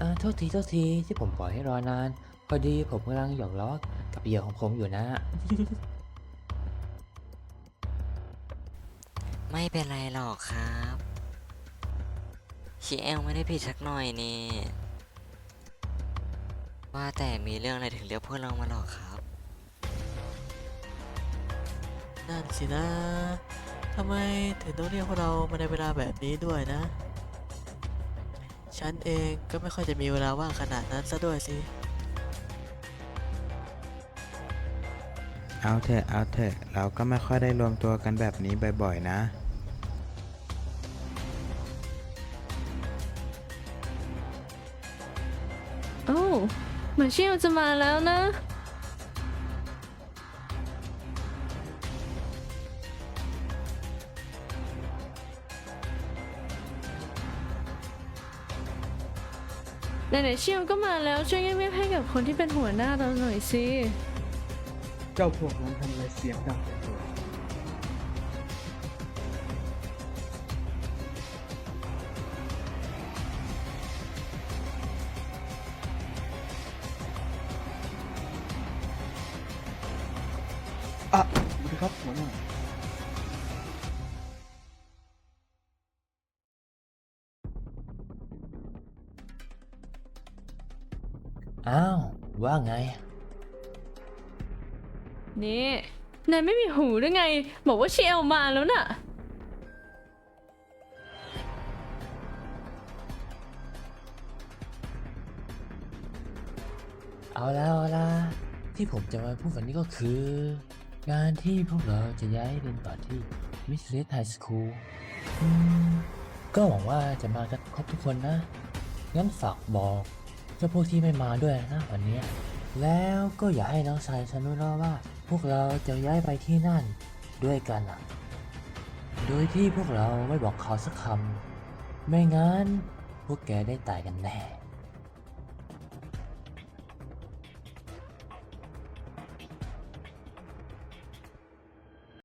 เออโทษทีโทษทีที่ผมปล่อยให้รอนาน พอดีผมกำลังหยอกล้อกับเหยื่อของผมอยู่นะ ไม่เป็นไรหรอกครับชีเอลไม่ได้ผิดสักหน่อยนี่ ว่าแต่มีเรื่องอะไรถึงเรียกพวกเรามาหรอกครับ นั่นสินะทำไมถึงต้องเรียกพวกเรามาในเวลาแบบนี้ด้วยนะ ฉันเองก็ไม่ค่อยจะมีเวลาว่างขนาดนั้นซะด้วยสิ เอาเถอะเอาเถอะเราก็ไม่ค่อยได้รวมตัวกันแบบนี้บ่อยๆนะ โอ้เหมือนเชี่ยวจะมาแล้วนะ ไหนๆเชี่ยวก็มาแล้วช่วยเงียบๆให้กับคนที่เป็นหัวหน้าเราหน่อยสิ เจ้าพวกนั้นทำอะไรเสียงดังจังเลยอะสวัสดีครับหัวหน้า อ้าว ว่าไง นี่นายไม่มีหูหรือไง บอกว่าเชียวมาแล้วน่ะ เอาแล้วเอาละที่ผมจะมาพูดวันนี้ก็คือ งานที่พวกเราจะย้ายเรียนต่อที่มิสเลสไฮสคูลก็หวังว่าจะมากันครบทุกคนนะ งั้นฝากบอก เจ้าพวกที่ไม่มาด้วยนะวันนี้ แล้วก็อย่าให้น้องชายฉันรู้นะว่า พวกเราจะย้ายไปที่นั่นด้วยกันอะ โดยที่พวกเราไม่บอกเขาสักคำ ไม่งั้นพวกแกได้ตายกันแน่